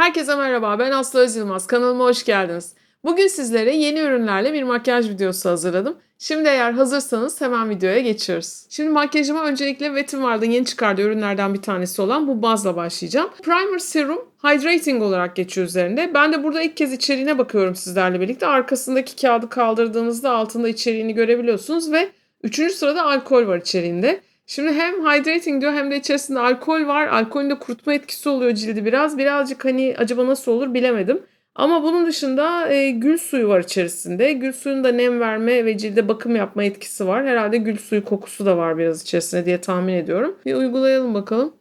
Herkese merhaba, ben Aslı Öz. Kanalıma hoş geldiniz. Bugün sizlere yeni ürünlerle bir makyaj videosu hazırladım. Şimdi eğer hazırsanız hemen videoya geçiyoruz. Şimdi makyajıma öncelikle Wet n Wild'ın yeni çıkardığı ürünlerden bir tanesi olan bu bazla başlayacağım. Primer Serum Hydrating olarak geçiyor üzerinde. Ben de burada ilk kez içeriğine bakıyorum sizlerle birlikte. Arkasındaki kağıdı kaldırdığınızda altında içeriğini görebiliyorsunuz ve üçüncü sırada alkol var içeriğinde. Şimdi hem hydrating diyor hem de içerisinde alkol var. Alkolün de kurutma etkisi oluyor cildi biraz. Birazcık hani acaba nasıl olur bilemedim. Ama bunun dışında e, gül suyu var içerisinde. Gül suyun da nem verme ve cilde bakım yapma etkisi var. Herhalde gül suyu kokusu da var biraz içerisinde diye tahmin ediyorum. Bir uygulayalım bakalım.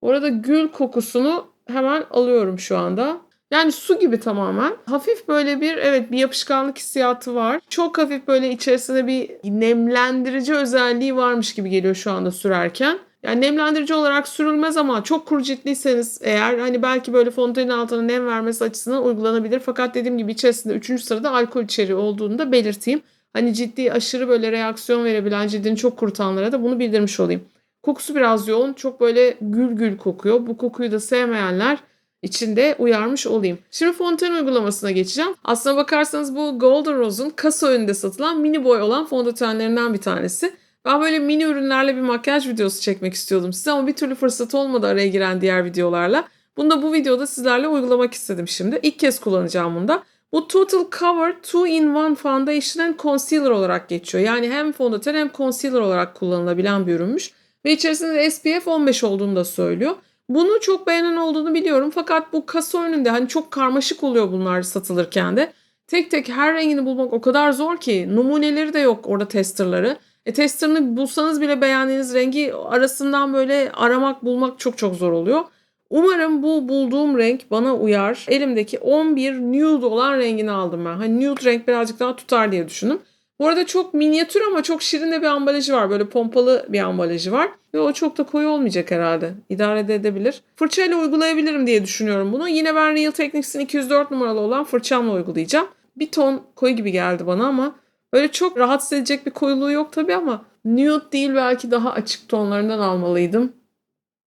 Orada gül kokusunu hemen alıyorum şu anda. Yani su gibi tamamen. Hafif böyle bir evet bir yapışkanlık hissiyatı var. Çok hafif böyle içerisinde bir nemlendirici özelliği varmış gibi geliyor şu anda sürerken. Yani nemlendirici olarak sürülmez ama çok kuru ciltliyseniz eğer hani belki böyle fondötenin altına nem vermesi açısından uygulanabilir. Fakat dediğim gibi içerisinde 3. sırada alkol içeriği olduğunu da belirteyim. Hani ciddi aşırı böyle reaksiyon verebilen cildini çok kurutanlara da bunu bildirmiş olayım. Kokusu biraz yoğun. Çok böyle gül gül kokuyor. Bu kokuyu da sevmeyenler içinde uyarmış olayım. Şimdi fondöten uygulamasına geçeceğim. Aslına bakarsanız bu Golden Rose'un kasa önünde satılan mini boy olan fondötenlerinden bir tanesi. Ben böyle mini ürünlerle bir makyaj videosu çekmek istiyordum size ama bir türlü fırsat olmadı araya giren diğer videolarla. Bunu da bu videoda sizlerle uygulamak istedim şimdi. İlk kez kullanacağım bunu da. Bu Total Cover 2-in-1 Foundation and Concealer olarak geçiyor. Yani hem fondöten hem concealer olarak kullanılabilen bir ürünmüş. Ve içerisinde de SPF 15 olduğunu da söylüyor. Bunu çok beğenen olduğunu biliyorum fakat bu kasa önünde hani çok karmaşık oluyor bunlar satılırken de. Tek tek her rengini bulmak o kadar zor ki numuneleri de yok orada testerları. E testerını bulsanız bile beğendiğiniz rengi arasından böyle aramak bulmak çok çok zor oluyor. Umarım bu bulduğum renk bana uyar. Elimdeki 11 nude olan rengini aldım ben. Hani nude renk birazcık daha tutar diye düşündüm. Bu arada çok minyatür ama çok şirin de bir ambalajı var. Böyle pompalı bir ambalajı var. Ve o çok da koyu olmayacak herhalde. İdare de edebilir. Fırçayla uygulayabilirim diye düşünüyorum bunu. Yine ben Real Techniques'in 204 numaralı olan fırçamla uygulayacağım. Bir ton koyu gibi geldi bana ama böyle çok rahatsız edecek bir koyuluğu yok tabii ama nude değil belki daha açık tonlarından almalıydım.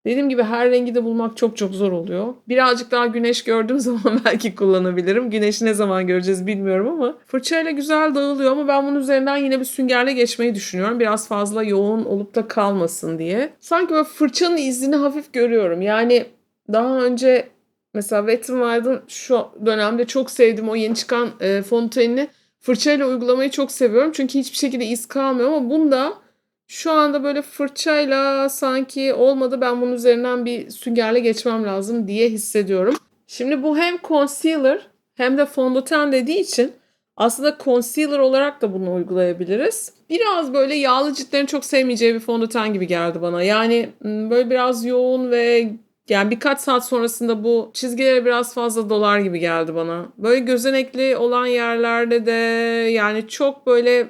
Dediğim gibi her rengi de bulmak çok çok zor oluyor. Birazcık daha güneş gördüğüm zaman belki kullanabilirim. Güneşi ne zaman göreceğiz bilmiyorum ama fırçayla güzel dağılıyor ama ben bunun üzerinden yine bir süngerle geçmeyi düşünüyorum. Biraz fazla yoğun olup da kalmasın diye. Sanki böyle fırçanın izini hafif görüyorum. Yani daha önce mesela Wet n Wild'ın şu dönemde çok sevdiğim o yeni çıkan e, fontenini fırçayla uygulamayı çok seviyorum. Çünkü hiçbir şekilde iz kalmıyor ama bunda şu anda böyle fırçayla sanki olmadı ben bunun üzerinden bir süngerle geçmem lazım diye hissediyorum. Şimdi bu hem concealer hem de fondöten dediği için aslında concealer olarak da bunu uygulayabiliriz. Biraz böyle yağlı ciltlerin çok sevmeyeceği bir fondöten gibi geldi bana. Yani böyle biraz yoğun ve yani birkaç saat sonrasında bu çizgilere biraz fazla dolar gibi geldi bana. Böyle gözenekli olan yerlerde de yani çok böyle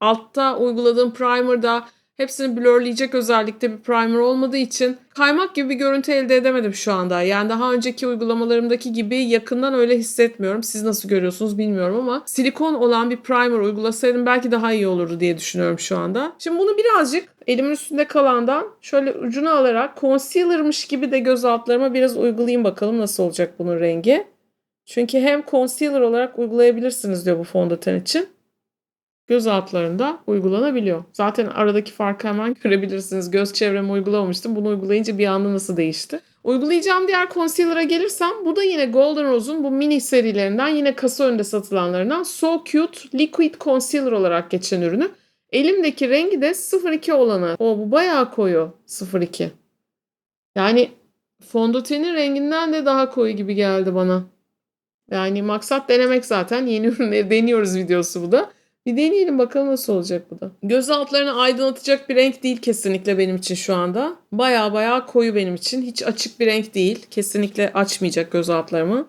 altta uyguladığım primer'da hepsini blurleyecek özellikte bir primer olmadığı için kaymak gibi bir görüntü elde edemedim şu anda. Yani daha önceki uygulamalarımdaki gibi yakından öyle hissetmiyorum. Siz nasıl görüyorsunuz bilmiyorum ama silikon olan bir primer uygulasaydım belki daha iyi olurdu diye düşünüyorum şu anda. Şimdi bunu birazcık elimin üstünde kalandan şöyle ucunu alarak concealer'mış gibi de göz altlarıma biraz uygulayayım bakalım nasıl olacak bunun rengi. Çünkü hem concealer olarak uygulayabilirsiniz diyor bu fondöten için göz altlarında uygulanabiliyor. Zaten aradaki farkı hemen görebilirsiniz. Göz çevreme uygulamamıştım. Bunu uygulayınca bir anda nasıl değişti. Uygulayacağım diğer concealer'a gelirsem bu da yine Golden Rose'un bu mini serilerinden yine kasa önünde satılanlarından So Cute Liquid Concealer olarak geçen ürünü. Elimdeki rengi de 02 olanı. O bu bayağı koyu 02. Yani fondötenin renginden de daha koyu gibi geldi bana. Yani maksat denemek zaten. Yeni ürünleri deniyoruz videosu bu da. Bir deneyelim bakalım nasıl olacak bu da. Göz altlarını aydınlatacak bir renk değil kesinlikle benim için şu anda. Baya baya koyu benim için. Hiç açık bir renk değil. Kesinlikle açmayacak göz altlarımı.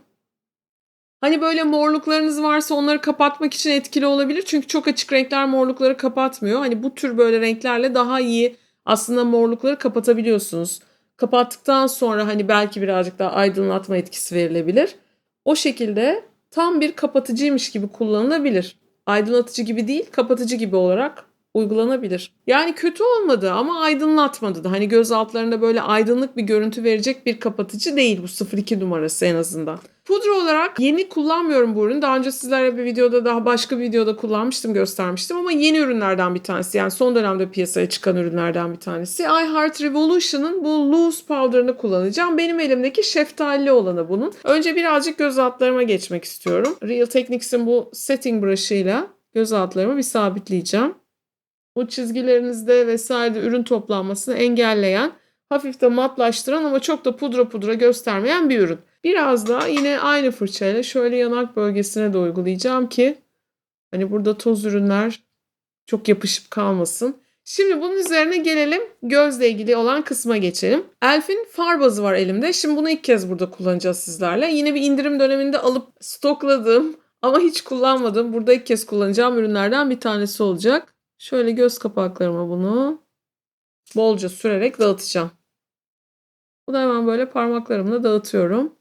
Hani böyle morluklarınız varsa onları kapatmak için etkili olabilir. Çünkü çok açık renkler morlukları kapatmıyor. Hani bu tür böyle renklerle daha iyi aslında morlukları kapatabiliyorsunuz. Kapattıktan sonra hani belki birazcık daha aydınlatma etkisi verilebilir. O şekilde tam bir kapatıcıymış gibi kullanılabilir aydınlatıcı gibi değil, kapatıcı gibi olarak uygulanabilir. Yani kötü olmadı ama aydınlatmadı da. Hani göz altlarında böyle aydınlık bir görüntü verecek bir kapatıcı değil bu 02 numarası en azından. Pudra olarak yeni kullanmıyorum bu ürünü. Daha önce sizlere bir videoda daha başka bir videoda kullanmıştım, göstermiştim ama yeni ürünlerden bir tanesi. Yani son dönemde piyasaya çıkan ürünlerden bir tanesi. iHeart Revolution'ın bu loose powder'ını kullanacağım. Benim elimdeki şeftalili olanı bunun. Önce birazcık göz altlarıma geçmek istiyorum. Real Techniques'in bu setting brush'ıyla göz altlarımı bir sabitleyeceğim. Bu çizgilerinizde vesaire ürün toplanmasını engelleyen, hafif de matlaştıran ama çok da pudra pudra göstermeyen bir ürün. Biraz daha yine aynı fırçayla şöyle yanak bölgesine de uygulayacağım ki hani burada toz ürünler çok yapışıp kalmasın. Şimdi bunun üzerine gelelim gözle ilgili olan kısma geçelim. Elf'in far bazı var elimde. Şimdi bunu ilk kez burada kullanacağız sizlerle. Yine bir indirim döneminde alıp stokladığım ama hiç kullanmadığım burada ilk kez kullanacağım ürünlerden bir tanesi olacak. Şöyle göz kapaklarıma bunu bolca sürerek dağıtacağım. Bunu hemen böyle parmaklarımla dağıtıyorum.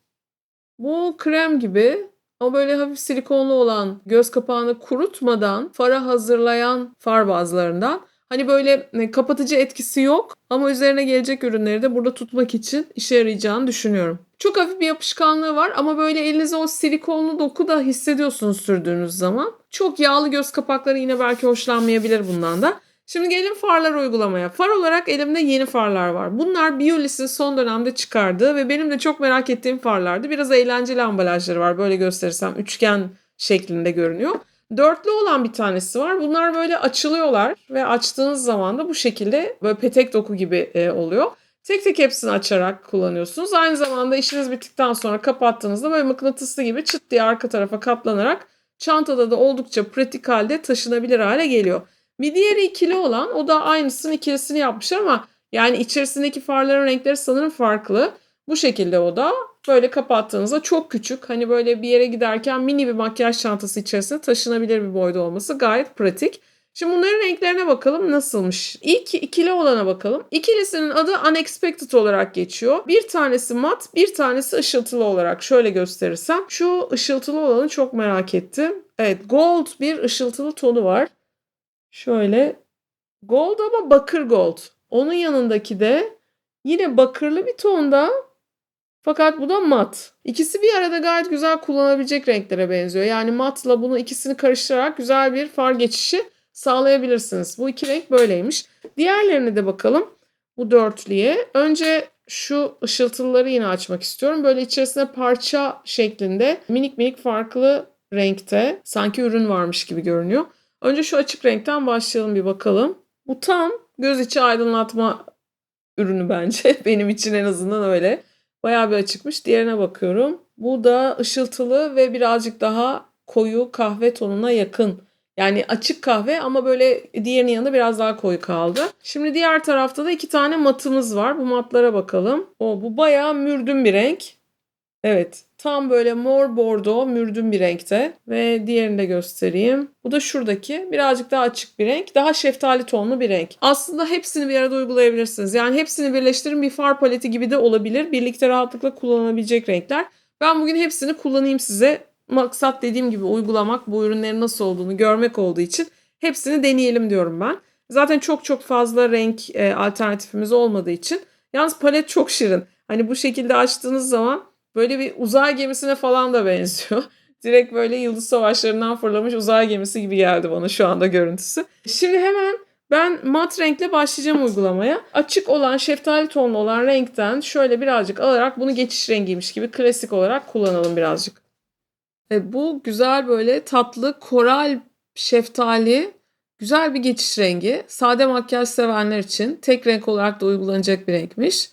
Bu krem gibi ama böyle hafif silikonlu olan göz kapağını kurutmadan fara hazırlayan far bazlarından. Hani böyle e, kapatıcı etkisi yok ama üzerine gelecek ürünleri de burada tutmak için işe yarayacağını düşünüyorum. Çok hafif bir yapışkanlığı var ama böyle elinize o silikonlu doku da hissediyorsunuz sürdüğünüz zaman. Çok yağlı göz kapakları yine belki hoşlanmayabilir bundan da. Şimdi gelin farlar uygulamaya. Far olarak elimde yeni farlar var. Bunlar Biolis'in son dönemde çıkardığı ve benim de çok merak ettiğim farlardı. Biraz eğlenceli ambalajları var. Böyle gösterirsem üçgen şeklinde görünüyor. Dörtlü olan bir tanesi var. Bunlar böyle açılıyorlar ve açtığınız zaman da bu şekilde böyle petek doku gibi e, oluyor. Tek tek hepsini açarak kullanıyorsunuz. Aynı zamanda işiniz bittikten sonra kapattığınızda böyle mıknatıslı gibi çıt diye arka tarafa katlanarak çantada da oldukça pratik halde taşınabilir hale geliyor. Bir diğeri ikili olan o da aynısının ikilisini yapmışlar ama yani içerisindeki farların renkleri sanırım farklı. Bu şekilde o da böyle kapattığınızda çok küçük hani böyle bir yere giderken mini bir makyaj çantası içerisinde taşınabilir bir boyda olması gayet pratik. Şimdi bunların renklerine bakalım nasılmış. İlk ikili olana bakalım. İkilisinin adı Unexpected olarak geçiyor. Bir tanesi mat, bir tanesi ışıltılı olarak. Şöyle gösterirsem. Şu ışıltılı olanı çok merak ettim. Evet gold bir ışıltılı tonu var. Şöyle gold ama bakır gold. Onun yanındaki de yine bakırlı bir tonda fakat bu da mat. İkisi bir arada gayet güzel kullanabilecek renklere benziyor. Yani matla bunu ikisini karıştırarak güzel bir far geçişi sağlayabilirsiniz. Bu iki renk böyleymiş. Diğerlerine de bakalım. Bu dörtlüye. Önce şu ışıltılıları yine açmak istiyorum. Böyle içerisinde parça şeklinde minik minik farklı renkte sanki ürün varmış gibi görünüyor. Önce şu açık renkten başlayalım bir bakalım. Bu tam göz içi aydınlatma ürünü bence. Benim için en azından öyle. Bayağı bir açıkmış. Diğerine bakıyorum. Bu da ışıltılı ve birazcık daha koyu kahve tonuna yakın. Yani açık kahve ama böyle diğerinin yanında biraz daha koyu kaldı. Şimdi diğer tarafta da iki tane matımız var. Bu matlara bakalım. O bu bayağı mürdüm bir renk. Evet. Tam böyle mor bordo mürdüm bir renkte. Ve diğerini de göstereyim. Bu da şuradaki. Birazcık daha açık bir renk. Daha şeftali tonlu bir renk. Aslında hepsini bir arada uygulayabilirsiniz. Yani hepsini birleştirin bir far paleti gibi de olabilir. Birlikte rahatlıkla kullanılabilecek renkler. Ben bugün hepsini kullanayım size. Maksat dediğim gibi uygulamak, bu ürünlerin nasıl olduğunu görmek olduğu için hepsini deneyelim diyorum ben. Zaten çok çok fazla renk e, alternatifimiz olmadığı için. Yalnız palet çok şirin. Hani bu şekilde açtığınız zaman Böyle bir uzay gemisine falan da benziyor. Direkt böyle yıldız savaşlarından fırlamış uzay gemisi gibi geldi bana şu anda görüntüsü. Şimdi hemen ben mat renkle başlayacağım uygulamaya. Açık olan şeftali tonlu olan renkten şöyle birazcık alarak bunu geçiş rengiymiş gibi klasik olarak kullanalım birazcık. E, bu güzel böyle tatlı koral şeftali güzel bir geçiş rengi. Sade makyaj sevenler için tek renk olarak da uygulanacak bir renkmiş.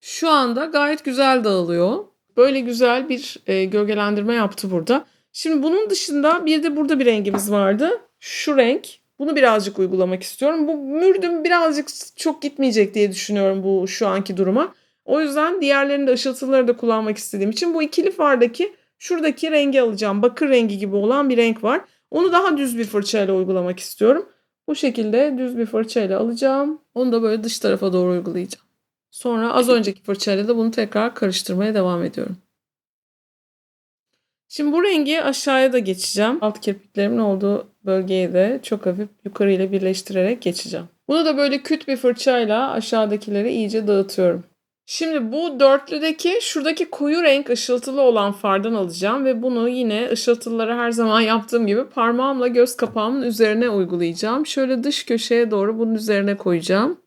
Şu anda gayet güzel dağılıyor. Böyle güzel bir e, gölgelendirme yaptı burada. Şimdi bunun dışında bir de burada bir rengimiz vardı. Şu renk. Bunu birazcık uygulamak istiyorum. Bu mürdüm birazcık çok gitmeyecek diye düşünüyorum bu şu anki duruma. O yüzden diğerlerini de ışıltıları da kullanmak istediğim için bu ikili fardaki şuradaki rengi alacağım. Bakır rengi gibi olan bir renk var. Onu daha düz bir fırçayla uygulamak istiyorum. Bu şekilde düz bir fırçayla alacağım. Onu da böyle dış tarafa doğru uygulayacağım. Sonra az önceki fırçayla da bunu tekrar karıştırmaya devam ediyorum. Şimdi bu rengi aşağıya da geçeceğim. Alt kirpiklerimin olduğu bölgeyi de çok hafif yukarı ile birleştirerek geçeceğim. Bunu da böyle küt bir fırçayla aşağıdakileri iyice dağıtıyorum. Şimdi bu dörtlüdeki şuradaki koyu renk ışıltılı olan fardan alacağım ve bunu yine ışıltılıları her zaman yaptığım gibi parmağımla göz kapağımın üzerine uygulayacağım. Şöyle dış köşeye doğru bunun üzerine koyacağım.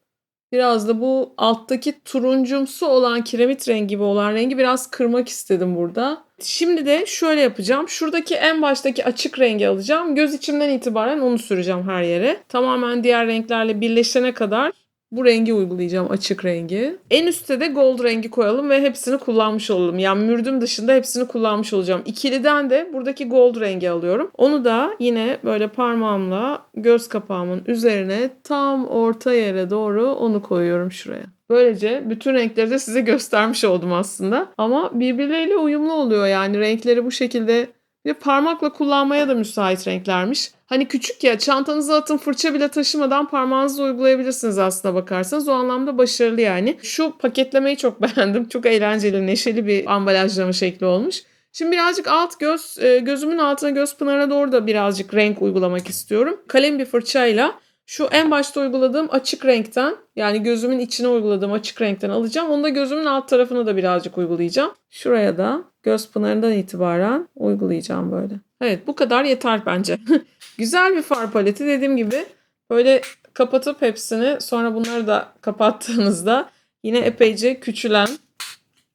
Biraz da bu alttaki turuncumsu olan kiremit rengi gibi olan rengi biraz kırmak istedim burada. Şimdi de şöyle yapacağım. Şuradaki en baştaki açık rengi alacağım. Göz içimden itibaren onu süreceğim her yere. Tamamen diğer renklerle birleşene kadar bu rengi uygulayacağım açık rengi. En üstte de gold rengi koyalım ve hepsini kullanmış olalım. Yani mürdüm dışında hepsini kullanmış olacağım. İkiliden de buradaki gold rengi alıyorum. Onu da yine böyle parmağımla göz kapağımın üzerine tam orta yere doğru onu koyuyorum şuraya. Böylece bütün renkleri de size göstermiş oldum aslında. Ama birbirleriyle uyumlu oluyor yani renkleri bu şekilde de parmakla kullanmaya da müsait renklermiş. Hani küçük ya çantanıza atın fırça bile taşımadan parmağınızla uygulayabilirsiniz aslına bakarsanız. O anlamda başarılı yani. Şu paketlemeyi çok beğendim. Çok eğlenceli, neşeli bir ambalajlama şekli olmuş. Şimdi birazcık alt göz, e, gözümün altına göz pınarına doğru da birazcık renk uygulamak istiyorum. Kalem bir fırçayla şu en başta uyguladığım açık renkten yani gözümün içine uyguladığım açık renkten alacağım. Onu da gözümün alt tarafına da birazcık uygulayacağım. Şuraya da göz pınarından itibaren uygulayacağım böyle. Evet bu kadar yeter bence. Güzel bir far paleti dediğim gibi böyle kapatıp hepsini sonra bunları da kapattığınızda yine epeyce küçülen,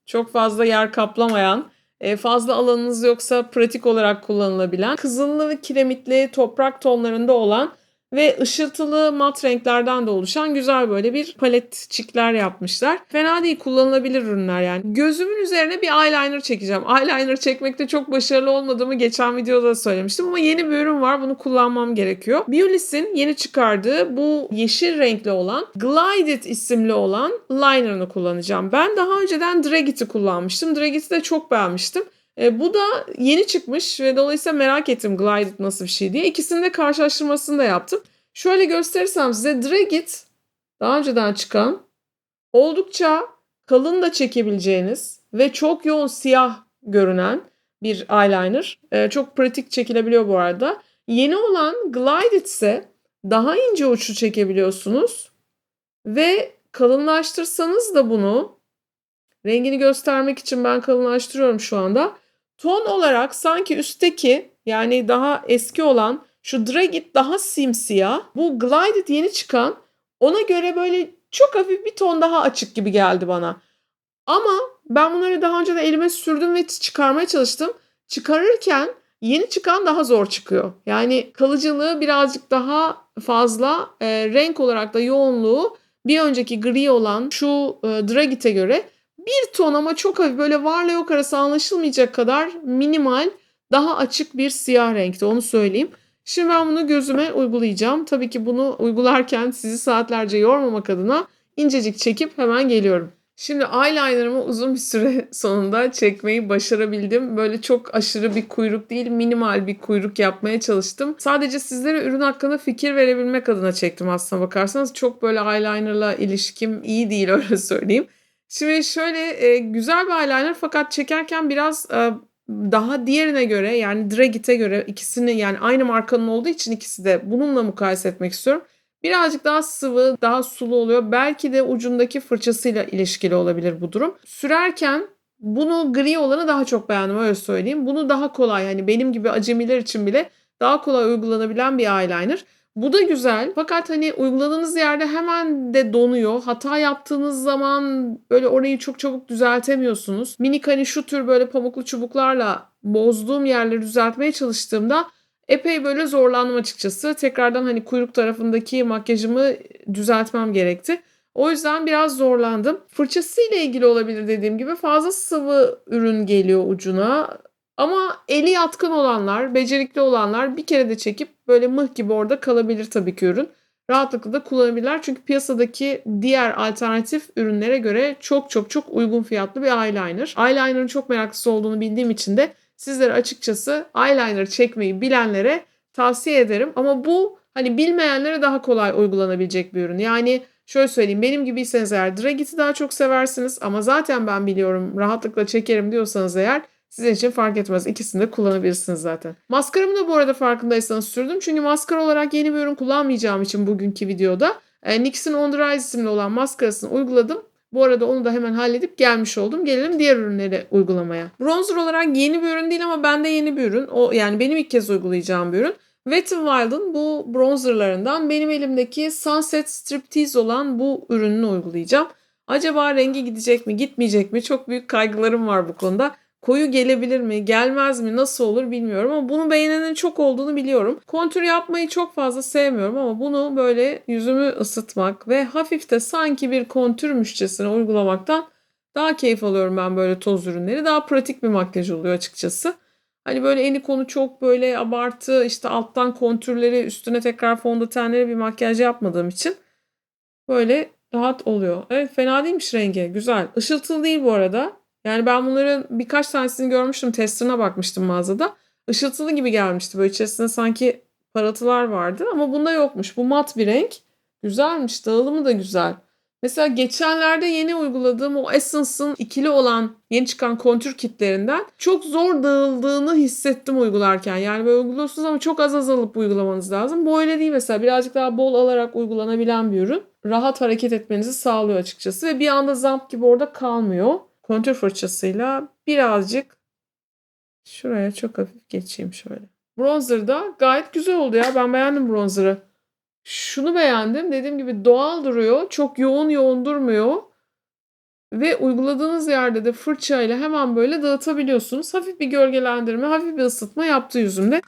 çok fazla yer kaplamayan, e, fazla alanınız yoksa pratik olarak kullanılabilen, kızıllı ve kiremitli toprak tonlarında olan ve ışıltılı mat renklerden de oluşan güzel böyle bir paletçikler yapmışlar. Fena değil kullanılabilir ürünler yani. Gözümün üzerine bir eyeliner çekeceğim. Eyeliner çekmekte çok başarılı olmadığımı geçen videoda da söylemiştim ama yeni bir ürün var bunu kullanmam gerekiyor. Biolis'in yeni çıkardığı bu yeşil renkli olan Glided isimli olan liner'ını kullanacağım. Ben daha önceden Dragit'i kullanmıştım. Dragit'i de çok beğenmiştim. E, bu da yeni çıkmış ve dolayısıyla merak ettim Glided nasıl bir şey diye. İkisini de karşılaştırmasını da yaptım. Şöyle gösterirsem size Dragit daha önceden çıkan oldukça kalın da çekebileceğiniz ve çok yoğun siyah görünen bir eyeliner. E, çok pratik çekilebiliyor bu arada. Yeni olan Glided ise daha ince uçlu çekebiliyorsunuz ve kalınlaştırsanız da bunu rengini göstermek için ben kalınlaştırıyorum şu anda Ton olarak sanki üstteki yani daha eski olan şu Dragit daha simsiyah. Bu Glided yeni çıkan ona göre böyle çok hafif bir ton daha açık gibi geldi bana. Ama ben bunları daha önce de elime sürdüm ve çıkarmaya çalıştım. Çıkarırken yeni çıkan daha zor çıkıyor. Yani kalıcılığı birazcık daha fazla, e, renk olarak da yoğunluğu bir önceki gri olan şu e, Dragit'e göre bir ton ama çok hafif böyle varla yok arası anlaşılmayacak kadar minimal daha açık bir siyah renkte onu söyleyeyim. Şimdi ben bunu gözüme uygulayacağım. Tabii ki bunu uygularken sizi saatlerce yormamak adına incecik çekip hemen geliyorum. Şimdi eyelinerımı uzun bir süre sonunda çekmeyi başarabildim. Böyle çok aşırı bir kuyruk değil, minimal bir kuyruk yapmaya çalıştım. Sadece sizlere ürün hakkında fikir verebilmek adına çektim aslına bakarsanız. Çok böyle eyelinerla ilişkim iyi değil öyle söyleyeyim. Şimdi şöyle e, güzel bir eyeliner fakat çekerken biraz e, daha diğerine göre yani Dragit'e göre ikisini yani aynı markanın olduğu için ikisi de bununla mukayese etmek istiyorum. Birazcık daha sıvı, daha sulu oluyor. Belki de ucundaki fırçasıyla ilişkili olabilir bu durum. Sürerken bunu gri olanı daha çok beğendim öyle söyleyeyim. Bunu daha kolay hani benim gibi acemiler için bile daha kolay uygulanabilen bir eyeliner. Bu da güzel fakat hani uyguladığınız yerde hemen de donuyor. Hata yaptığınız zaman böyle orayı çok çabuk düzeltemiyorsunuz. Minik hani şu tür böyle pamuklu çubuklarla bozduğum yerleri düzeltmeye çalıştığımda epey böyle zorlandım açıkçası. Tekrardan hani kuyruk tarafındaki makyajımı düzeltmem gerekti. O yüzden biraz zorlandım. Fırçası ile ilgili olabilir dediğim gibi fazla sıvı ürün geliyor ucuna. Ama eli yatkın olanlar, becerikli olanlar bir kere de çekip böyle mıh gibi orada kalabilir tabii ki ürün. Rahatlıkla da kullanabilirler. Çünkü piyasadaki diğer alternatif ürünlere göre çok çok çok uygun fiyatlı bir eyeliner. Eyeliner'ın çok meraklısı olduğunu bildiğim için de sizlere açıkçası eyeliner çekmeyi bilenlere tavsiye ederim. Ama bu hani bilmeyenlere daha kolay uygulanabilecek bir ürün. Yani şöyle söyleyeyim benim gibiyseniz eğer Dragit'i daha çok seversiniz ama zaten ben biliyorum rahatlıkla çekerim diyorsanız eğer Sizin için fark etmez. İkisini de kullanabilirsiniz zaten. Maskaramı da bu arada farkındaysanız sürdüm. Çünkü maskara olarak yeni bir ürün kullanmayacağım için bugünkü videoda e, NYX'in On The Rise isimli olan maskarasını uyguladım. Bu arada onu da hemen halledip gelmiş oldum. Gelelim diğer ürünleri uygulamaya. Bronzer olarak yeni bir ürün değil ama bende yeni bir ürün. O yani benim ilk kez uygulayacağım bir ürün. Wet n Wild'ın bu bronzerlarından benim elimdeki Sunset Striptease olan bu ürününü uygulayacağım. Acaba rengi gidecek mi, gitmeyecek mi? Çok büyük kaygılarım var bu konuda. Koyu gelebilir mi, gelmez mi, nasıl olur bilmiyorum ama bunu beğenenin çok olduğunu biliyorum. Kontür yapmayı çok fazla sevmiyorum ama bunu böyle yüzümü ısıtmak ve hafif de sanki bir kontürmüşçesine uygulamaktan daha keyif alıyorum ben böyle toz ürünleri. Daha pratik bir makyaj oluyor açıkçası. Hani böyle eni konu çok böyle abartı işte alttan kontürleri üstüne tekrar fondötenleri bir makyaj yapmadığım için böyle rahat oluyor. Evet fena değilmiş rengi. Güzel. Işıltılı değil bu arada. Yani ben bunların birkaç tanesini görmüştüm. Testerına bakmıştım mağazada. Işıltılı gibi gelmişti. Böyle içerisinde sanki parıltılar vardı ama bunda yokmuş. Bu mat bir renk. Güzelmiş. Dağılımı da güzel. Mesela geçenlerde yeni uyguladığım o Essence'ın ikili olan yeni çıkan kontür kitlerinden çok zor dağıldığını hissettim uygularken. Yani böyle uyguluyorsunuz ama çok az az alıp uygulamanız lazım. Bu öyle değil mesela. Birazcık daha bol alarak uygulanabilen bir ürün. Rahat hareket etmenizi sağlıyor açıkçası. Ve bir anda zamp gibi orada kalmıyor. Kontür fırçasıyla birazcık şuraya çok hafif geçeyim şöyle. Bronzer da gayet güzel oldu ya. Ben beğendim bronzer'ı. Şunu beğendim. Dediğim gibi doğal duruyor. Çok yoğun yoğun durmuyor. Ve uyguladığınız yerde de fırçayla hemen böyle dağıtabiliyorsunuz. Hafif bir gölgelendirme, hafif bir ısıtma yaptı yüzümde.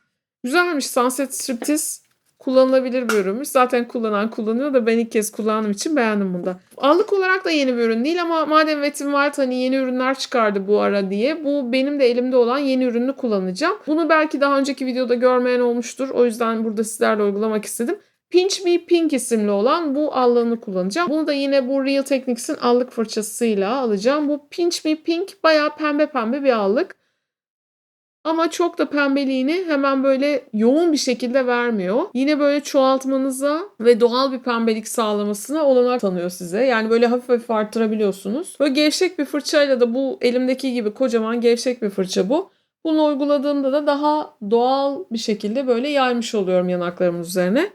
Güzelmiş Sunset Striptease. Kullanılabilir bir ürünmüş. Zaten kullanan kullanıyor da ben ilk kez kullandığım için beğendim bunu da. Allık olarak da yeni bir ürün değil ama madem Wet n Wild hani yeni ürünler çıkardı bu ara diye bu benim de elimde olan yeni ürünü kullanacağım. Bunu belki daha önceki videoda görmeyen olmuştur. O yüzden burada sizlerle uygulamak istedim. Pinch Me Pink isimli olan bu allığını kullanacağım. Bunu da yine bu Real Techniques'in allık fırçasıyla alacağım. Bu Pinch Me Pink bayağı pembe pembe bir allık. Ama çok da pembeliğini hemen böyle yoğun bir şekilde vermiyor. Yine böyle çoğaltmanıza ve doğal bir pembelik sağlamasına olanak tanıyor size. Yani böyle hafif hafif arttırabiliyorsunuz. Böyle gevşek bir fırçayla da bu elimdeki gibi kocaman gevşek bir fırça bu. Bunu uyguladığımda da daha doğal bir şekilde böyle yaymış oluyorum yanaklarımın üzerine.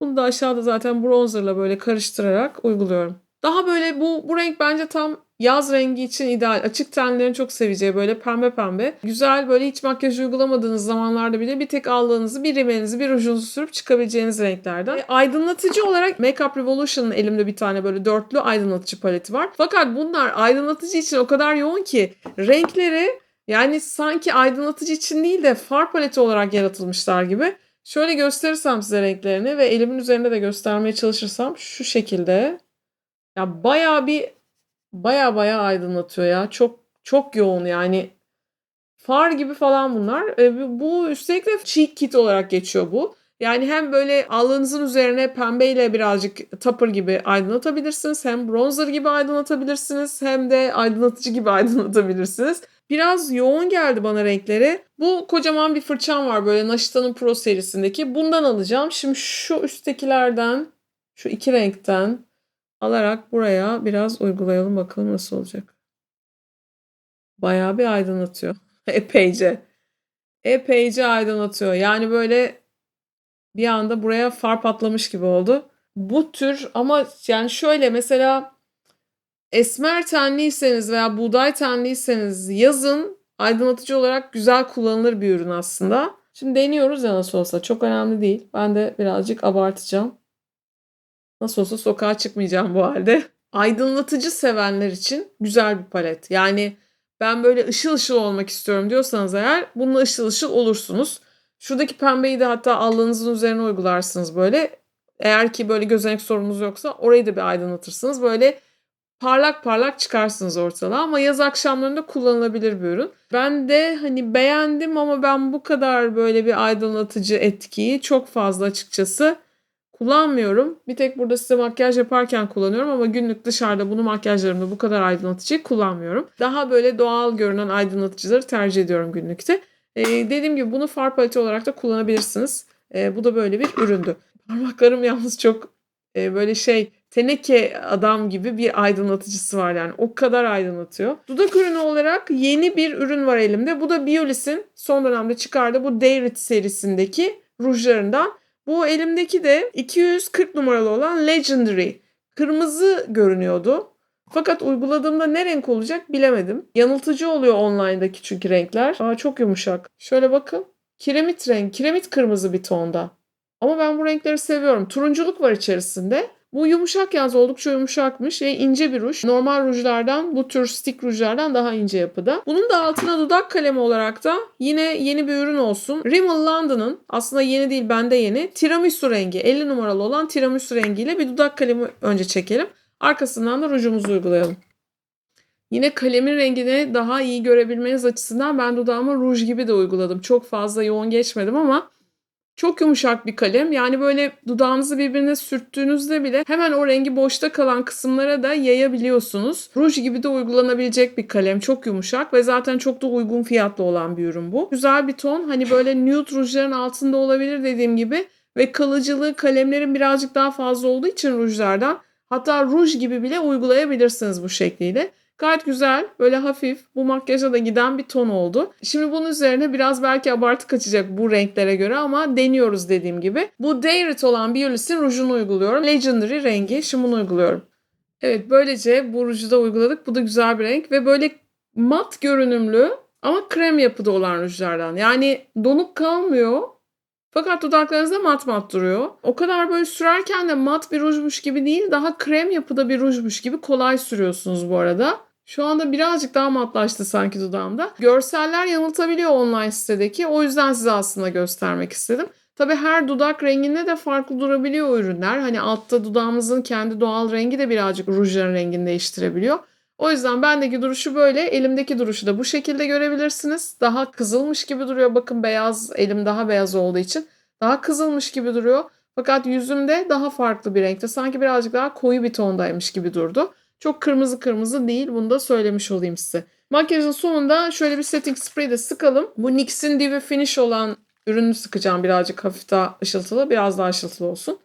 Bunu da aşağıda zaten bronzerla böyle karıştırarak uyguluyorum. Daha böyle bu bu renk bence tam yaz rengi için ideal. Açık tenlerin çok seveceği böyle pembe pembe. Güzel böyle hiç makyaj uygulamadığınız zamanlarda bile bir tek allığınızı, bir rimenizi, bir rujunuzu sürüp çıkabileceğiniz renklerden. E, aydınlatıcı olarak Makeup Revolution'ın elimde bir tane böyle dörtlü aydınlatıcı paleti var. Fakat bunlar aydınlatıcı için o kadar yoğun ki renkleri yani sanki aydınlatıcı için değil de far paleti olarak yaratılmışlar gibi. Şöyle gösterirsem size renklerini ve elimin üzerinde de göstermeye çalışırsam şu şekilde. Ya bayağı bir baya baya aydınlatıyor ya. Çok çok yoğun yani. Far gibi falan bunlar. E, bu üstelik de cheek kit olarak geçiyor bu. Yani hem böyle alnınızın üzerine pembeyle birazcık topper gibi aydınlatabilirsiniz. Hem bronzer gibi aydınlatabilirsiniz. Hem de aydınlatıcı gibi aydınlatabilirsiniz. Biraz yoğun geldi bana renkleri. Bu kocaman bir fırçam var böyle Naşita'nın Pro serisindeki. Bundan alacağım. Şimdi şu üsttekilerden, şu iki renkten alarak buraya biraz uygulayalım bakalım nasıl olacak. Bayağı bir aydınlatıyor. Epeyce. Epeyce aydınlatıyor. Yani böyle bir anda buraya far patlamış gibi oldu. Bu tür ama yani şöyle mesela esmer tenliyseniz veya buğday tenliyseniz yazın aydınlatıcı olarak güzel kullanılır bir ürün aslında. Şimdi deniyoruz ya nasıl olsa çok önemli değil. Ben de birazcık abartacağım. Nasıl olsa sokağa çıkmayacağım bu halde. Aydınlatıcı sevenler için güzel bir palet. Yani ben böyle ışıl ışıl olmak istiyorum diyorsanız eğer bununla ışıl ışıl olursunuz. Şuradaki pembeyi de hatta allığınızın üzerine uygularsınız böyle. Eğer ki böyle gözenek sorununuz yoksa orayı da bir aydınlatırsınız. Böyle parlak parlak çıkarsınız ortalığa ama yaz akşamlarında kullanılabilir bir ürün. Ben de hani beğendim ama ben bu kadar böyle bir aydınlatıcı etkiyi çok fazla açıkçası kullanmıyorum. Bir tek burada size makyaj yaparken kullanıyorum ama günlük dışarıda bunu makyajlarımda bu kadar aydınlatıcı kullanmıyorum. Daha böyle doğal görünen aydınlatıcıları tercih ediyorum günlükte. Ee, dediğim gibi bunu far paleti olarak da kullanabilirsiniz. Ee, bu da böyle bir üründü. Parmaklarım yalnız çok e, böyle şey teneke adam gibi bir aydınlatıcısı var yani. O kadar aydınlatıyor. Dudak ürünü olarak yeni bir ürün var elimde. Bu da Biolis'in son dönemde çıkardığı bu Dayrit serisindeki rujlarından. Bu elimdeki de 240 numaralı olan Legendary. Kırmızı görünüyordu. Fakat uyguladığımda ne renk olacak bilemedim. Yanıltıcı oluyor online'daki çünkü renkler. Aa, çok yumuşak. Şöyle bakın. Kiremit renk, kiremit kırmızı bir tonda. Ama ben bu renkleri seviyorum. Turunculuk var içerisinde. Bu yumuşak yalnız oldukça yumuşakmış. E, ince bir ruj. Normal rujlardan bu tür stick rujlardan daha ince yapıda. Bunun da altına dudak kalemi olarak da yine yeni bir ürün olsun. Rimmel London'ın aslında yeni değil bende yeni. Tiramisu rengi 50 numaralı olan tiramisu rengiyle bir dudak kalemi önce çekelim. Arkasından da rujumuzu uygulayalım. Yine kalemin rengini daha iyi görebilmeniz açısından ben dudağıma ruj gibi de uyguladım. Çok fazla yoğun geçmedim ama çok yumuşak bir kalem. Yani böyle dudağınızı birbirine sürttüğünüzde bile hemen o rengi boşta kalan kısımlara da yayabiliyorsunuz. Ruj gibi de uygulanabilecek bir kalem. Çok yumuşak ve zaten çok da uygun fiyatlı olan bir ürün bu. Güzel bir ton. Hani böyle nude rujların altında olabilir dediğim gibi. Ve kalıcılığı kalemlerin birazcık daha fazla olduğu için rujlardan hatta ruj gibi bile uygulayabilirsiniz bu şekliyle. Gayet güzel, böyle hafif, bu makyaja da giden bir ton oldu. Şimdi bunun üzerine biraz belki abartı kaçacak bu renklere göre ama deniyoruz dediğim gibi. Bu Dayrit olan Biolis'in rujunu uyguluyorum. Legendary rengi, şimdi bunu uyguluyorum. Evet böylece bu ruju da uyguladık. Bu da güzel bir renk ve böyle mat görünümlü ama krem yapıda olan rujlardan. Yani donuk kalmıyor. Fakat dudaklarınızda mat mat duruyor. O kadar böyle sürerken de mat bir rujmuş gibi değil, daha krem yapıda bir rujmuş gibi kolay sürüyorsunuz bu arada. Şu anda birazcık daha matlaştı sanki dudağımda. Görseller yanıltabiliyor online sitedeki. O yüzden size aslında göstermek istedim. Tabii her dudak renginde de farklı durabiliyor ürünler. Hani altta dudağımızın kendi doğal rengi de birazcık rujların rengini değiştirebiliyor. O yüzden bendeki duruşu böyle, elimdeki duruşu da bu şekilde görebilirsiniz. Daha kızılmış gibi duruyor. Bakın beyaz, elim daha beyaz olduğu için daha kızılmış gibi duruyor. Fakat yüzümde daha farklı bir renkte. Sanki birazcık daha koyu bir tondaymış gibi durdu. Çok kırmızı kırmızı değil. Bunu da söylemiş olayım size. Makyajın sonunda şöyle bir setting spray de sıkalım. Bu NYX'in Divi Finish olan ürünü sıkacağım birazcık hafif daha ışıltılı. Biraz daha ışıltılı olsun.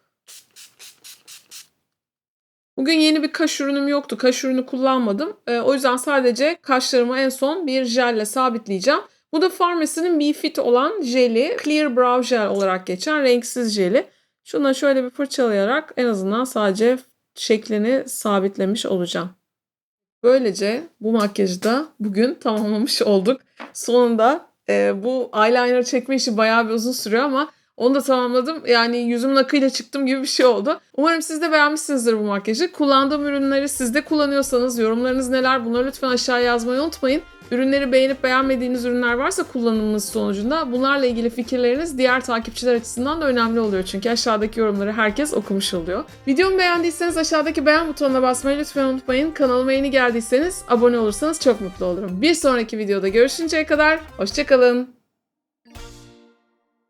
Bugün yeni bir kaş ürünüm yoktu. Kaş ürünü kullanmadım. Ee, o yüzden sadece kaşlarımı en son bir jelle sabitleyeceğim. Bu da Farmacy'nin Befit olan jeli. Clear Brow Gel olarak geçen renksiz jeli. Şuna şöyle bir fırçalayarak en azından sadece şeklini sabitlemiş olacağım. Böylece bu makyajı da bugün tamamlamış olduk. Sonunda e, bu eyeliner çekme işi bayağı bir uzun sürüyor ama onu da tamamladım. Yani yüzümün akıyla çıktım gibi bir şey oldu. Umarım siz de beğenmişsinizdir bu makyajı. Kullandığım ürünleri siz de kullanıyorsanız yorumlarınız neler bunları lütfen aşağıya yazmayı unutmayın. Ürünleri beğenip beğenmediğiniz ürünler varsa kullanımınız sonucunda bunlarla ilgili fikirleriniz diğer takipçiler açısından da önemli oluyor. Çünkü aşağıdaki yorumları herkes okumuş oluyor. Videomu beğendiyseniz aşağıdaki beğen butonuna basmayı lütfen unutmayın. Kanalıma yeni geldiyseniz abone olursanız çok mutlu olurum. Bir sonraki videoda görüşünceye kadar hoşçakalın.